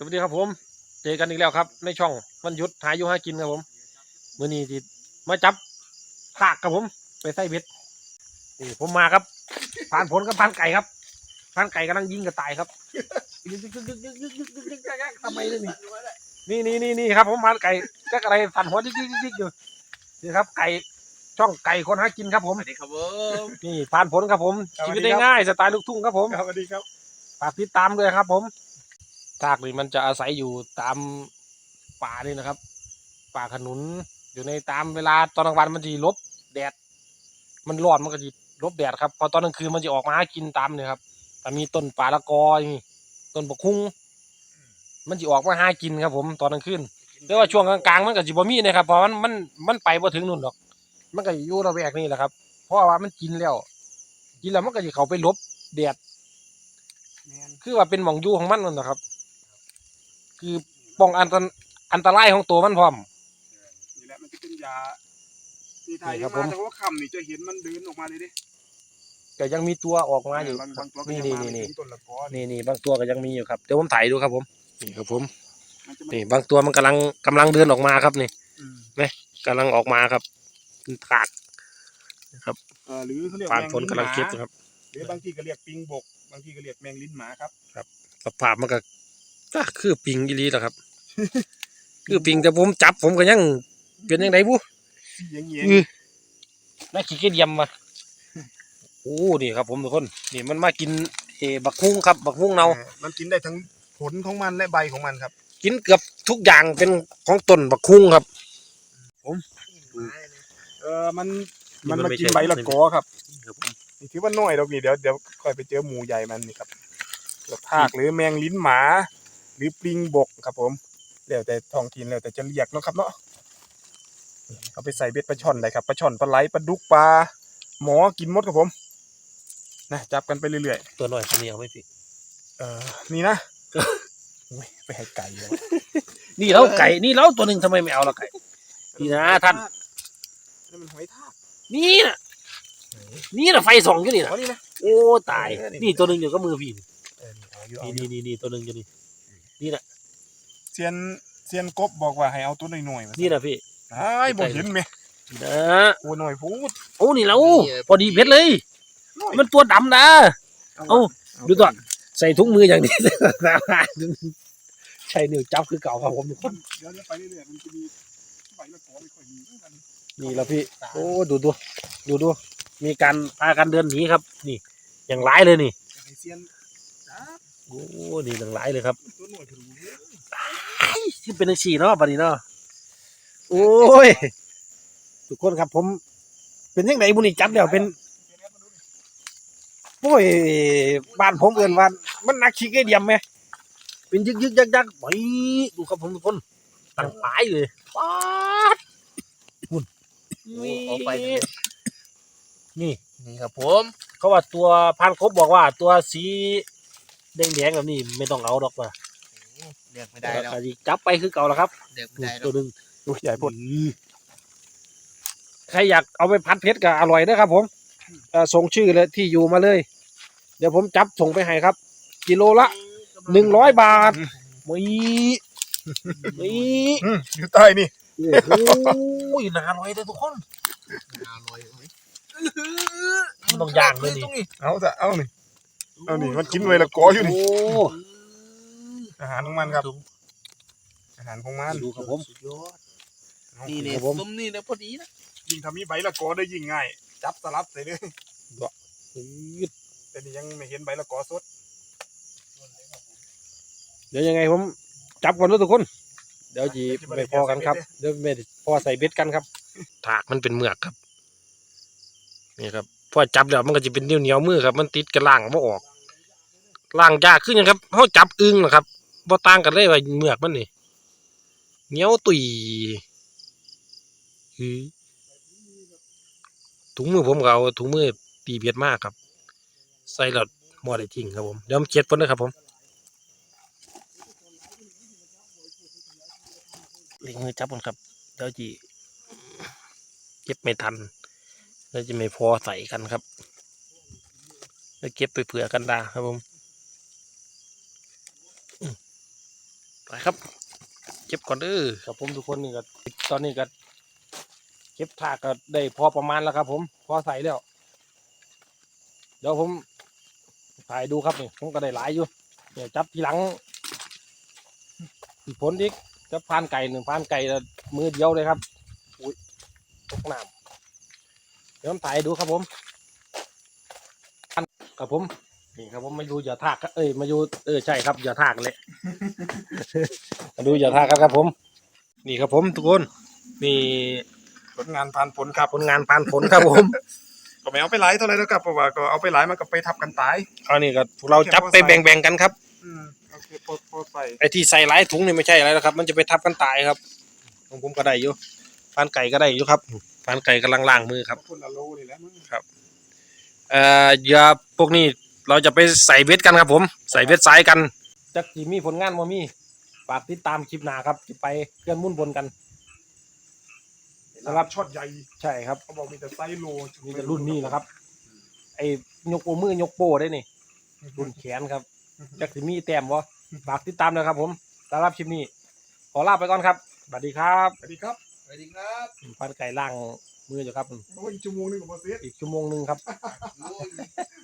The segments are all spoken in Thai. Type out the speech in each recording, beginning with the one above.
สวัสดีครับผม เจอกันอีกแล้วครับ ในช่องมันยุดหาอยู่หากินครับผมมื่อนี้จิมาจับหักครับผม ไปใส่เบ็ดนี่ผมมาครับ ผ่านผลก็ผ่านไก่ครับผ่านไก่กำลังยิงกระตายครับทำไมเนี่ยนี่นี่นี่นี่ครับ ผมผ่านไก่แจ๊กอะไรสั่นหัวดิ๊กดิ๊กดิ๊กอยู่นี่ครับ ไก่ช่องไก่คนหากินครับผมสวัสดีครับผมนี่ผ่านผลครับผมชีวิตได้ง่ายสไตล์ลูกทุ่งครับผมสวัสดีครับฝากติดตามด้วยครับผม ซากนี่มันจะอาศัยอยู่ตามป่านี่นะครับ ป่าขนุนอยู่ในตามเวลาตอนกลางวันมันจะลบแดด มันร้อนมันก็จะลบแดดครับพอตอนกลางคืนมันจะออกมาหากินตามเนี่ยครับแต่มีต้นป่าละกออย่างนี้ต้นบกคุ้งมันจะออกมาหากินครับ ผมตอนกลางคืนแต่ว่าช่วงกลางๆมันก็จะบ่มีนะครับเพราะมันมันมันไปบ่ถึงนู่นหรอก มันก็อยู่ระแวกนี่แหละครับ เพราะว่ามันกินแล้วกินแล้วมันก็จะเข้าไปหลบแดดแมนคือว่าเป็นหมองอยู่ของมันนั่นนะครับ คือป้องอันตรอันตรายของตัวมันพร้อม นี่แหละมันจะเป็นยาที่ไทยนี่ครับมาผมแต่ว่าคำนี่จะเห็นมันเดินออกมาเลยดิแต่ยังมีตัวออกมาอยู่บางบางตัวก็นี่ยังนี่มานี่ไม่นี่ถึงต้นละกอนี่นี่บางตัวก็ยังมีอยู่ครับเดี๋ยวผมถ่ายดูครับผมนี่ครับผมมันจะมานี่บางตัวมันกำลังกำลังเดินออกมาครับนี่อืมกำลังออกมาครับเป็นถากเออหรือเขาเรียกผ่านแมงผลลิ้นกำลังหมาคิดนะครับ หรือบางทีก็เรียกปิงบก บางทีก็เรียกแมงลิ้นหมาครับ สภาพมันก็ ก็คือปิงอีหลีแหละครับ คือปิงแต่ผมจับผมก็ยังเป็นยังไงบุสีเงี้ยงอือน่าขี้เกียจเยี่ยมมาโอ้นี่ครับ ผมทุกคนนี่มันมากินเออบักฮุ้งครับ บักฮุ้งเนาออมันกินได้ทั้งผลของมันและใบของมันครับ กินเกือบทุกอย่างเป็นของต้นบักคุ้งครับเออมันนี่มันมันมาไม่กินใช่ใบละกอครับครับผมนี่ถือว่าน้อยดอกนี่เดี๋ยวเดี๋ยวค่อยไปเจอหมูใหญ่มันนี่ครับกระทากหรือแมงลิ้นหมา หรือปลิงบกครับผมแล้วแต่ท้องถิ่นแล้วแต่จะเรียกเนาะครับเนาะเอาไปใส่เบ็ดปลาช่อนได้ครับปลาช่อนปลาไหลปลาดุกปลาหมอกินหมดครับผมนะจับกันไปเรื่อยตัวหน่อยคันนี้เอาไม่ผิดๆเออนี่นะโอ้ยไปให้ไก่แล้วนี่แล้วไก่นี่แล้วตัวหนึ่งทำไมไม่เอาละไก่นี่นะท่านนี่มันหอยทากนี่นะนี่นะไฟส่องอยู่นี่อ๋อนะนี่นะโอ้ตายเออนี่นี่ตัวหนึ่งอยู่ก็มือพี่เออนี่เอาอยู่เอาอนี่ยู่นี่ นี่นี่ตัวหนึ่งอยู่นี่เซียนเซียนกบบอกว่าให้เอาตัวหน่อยๆมานี่นะพี่ไอ้ายบ่เห็นไหมนะโอ้หน่อยพูดโอ้นี่แล้วพอดีเพชรเลยหน่อยมันตัวดำนะ เอ้าดูตัวใส่ถุงมืออย่างนี้ ใช้นิ้วจับคือเก่าครับผมทุกคนเดี๋ยวเดี๋ยวไปเรื่อยๆมันจะมีใบละกอไม่ค่อยมีเหมือนกันนี่แล้วพี่ โอ้ดูดูดูดูมีการพากันเดินหนีครับ นี่ อย่างร้ายเลยนี่ไอเซียนจ้า โอ้นี่อย่างร้ายเลยครับตัวหน่อยถึงรู้ที่เป็นสี่เนาะบัดนี้เนาะโอ้ยทุกคนครับผม เป็นยังไงบุนี่จับเดี๋ยวเป็นโอ้ยบ้านผมเอินว่ามันนักขี้เกียจเดียมไหมเป็นยึกยึกยักยักไปดูครับผมทุกคนตั้งหลายเลยป๊าดหุ่นเอาไปนี่นี่ครับผม เขาว่าตัวพันครบบอกว่าตัวสี แดงๆแบบนี้ไม่ต้องเอาดอกว่ะเลือกไม่ได้แล้วก็สิจับไปคือเก่าแล้วครับเลือกไม่ได้แล้ตัววหนึ่งตัวใหญ่พดใครอยากเอาไปพัดเพชรก็อร่อยนะครับ ผมเอ่อส่งชื่อเลยที่อยู่มาเลย เดี๋ยวผมจับส่งไปให้ครับ กิโลละหนึ่งร้อยบาทมีมีอืมอยู่ใต้นี่โอ้โหน่าอร่อยเลยทุกคนอร่อยเว้ยมันต้องย่างเลยนี่เอาจะเอานี่ เอานี่มันกินไว้ละกออยู่นี่โอ้อาหารของมันครับ อาหารของมันดูครับผมสุดยอดนี่เนี่ยครับผมต้มนี่นะพอดีนะยิ่งทำมีใบละกอได้ยิ่งง่าย จับสลับใส่เลยอืดแต่นี่ยังไม่เห็นใบละกอสด เดี๋ยวยังไงผมจับก่อนนะทุกคน เดี๋ยวจีไม่พอกันครับ เดี๋ยวไม่พอใส่เบ็ดกันครับ ถากมันเป็นเมือกครับ นี่ครับ พอจับแล้วมันก็จะเป็นเหนียวเหนียวมือครับ มันติดกระล่างไม่ออกล่างยากขึ้นยังครับเขาจับอึ้งนะครับบ่ต่างกันเลยว่าเมือกมันนี่เหนียวตุยถุงมือผมก็เอาถุงมือตีเบียดมากครับ ใส่แล้วมอได้ทิ้งครับผมเดี๋ยวผมเช็ดพิ่นนะครับผมเล็งมือจับก่อนครับเดี๋ยวจีเก็บไม่ทัน แล้วจะไม่พอใส่กันครับ แล้วเก็บไปเผื่อกันดาครับผมมไปครับ เก็บก่อนเด้อครับผมทุกคนนี่ก็ตอนนี้ก็เก็บถากก็ได้พอประมาณแล้วครับ ผม พอใส่แล้วเดี๋ยวผมถ่ายดูครับนี่ผมก็ได้หลายอยู่เดี๋ยวจับทีหลังอีกผลอีกจะพานไก่หนึ่งพานไก่มือเดียวเลยครับอุ้ยตกน้ำ เดี๋ยวผมถ่ายให้ดูครับผมครับผมนี่ครับผมมาดูอย่าทากครับเอ้ยมาดูเออใช่ครับอย่าทากเลย มาดูอย่าทากครับครับผม นี่ครับผมทุกคนนี่ผลงานผ่านผลครับผลงานผ่านผลครับผม ก็ไม่เอาไปหลายเท่าไหร่แล้วครับเพราะว่าก็เอาไปหลายมันก็ไปทับกันตายเอานี่ก็พวกเราจับไปแบ่งๆกันครับ อืมโอเคพอพอใส่ไอ้ที่ใส่หลายถุงนี่ไม่ใช่อะไรนะครับ มันจะไปทับกันตายครับของผมก็ได้อยู่ฟานไก่ก็ได้อยู่ครับฟานไก่กำลังล้างมือครับคนละโลนี่แหละมึงเอ่อเหยื่อพวกนี้เราจะไปใส่เวทกันครับ ผม ใส่เวทสายกันจักจีมีผลงานมามีฝากติดตามคลิปหน้าครับจะไปเคลื่อนมุ่นบนกันสำหรับช็อตใหญ่ใช่ครับเขาบอกมีแต่ไซส์โลนี่จะรุ่นนี้นะครับ ไอ้ยกโอมือยกโป้ได้นี่รุ่นแขนครับจักสิมีแต้มวะฝากติดตามนะครับ ผมสำหรับคลิปนี้ ขอลาไปก่อนครับสวัสดีครับสวัสดีครับส วัสดีครับฟันไก่ล่างมืออยู่ครับโอ้ยอีกชั่วโมงหนึงกับมาเซ็ตอีกชั่วโมงหนึ่งครับ โอ้ย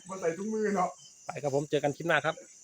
มาใส่ถุงมือเนาะ ไปครับผมเจอกันคลิปหน้าครับค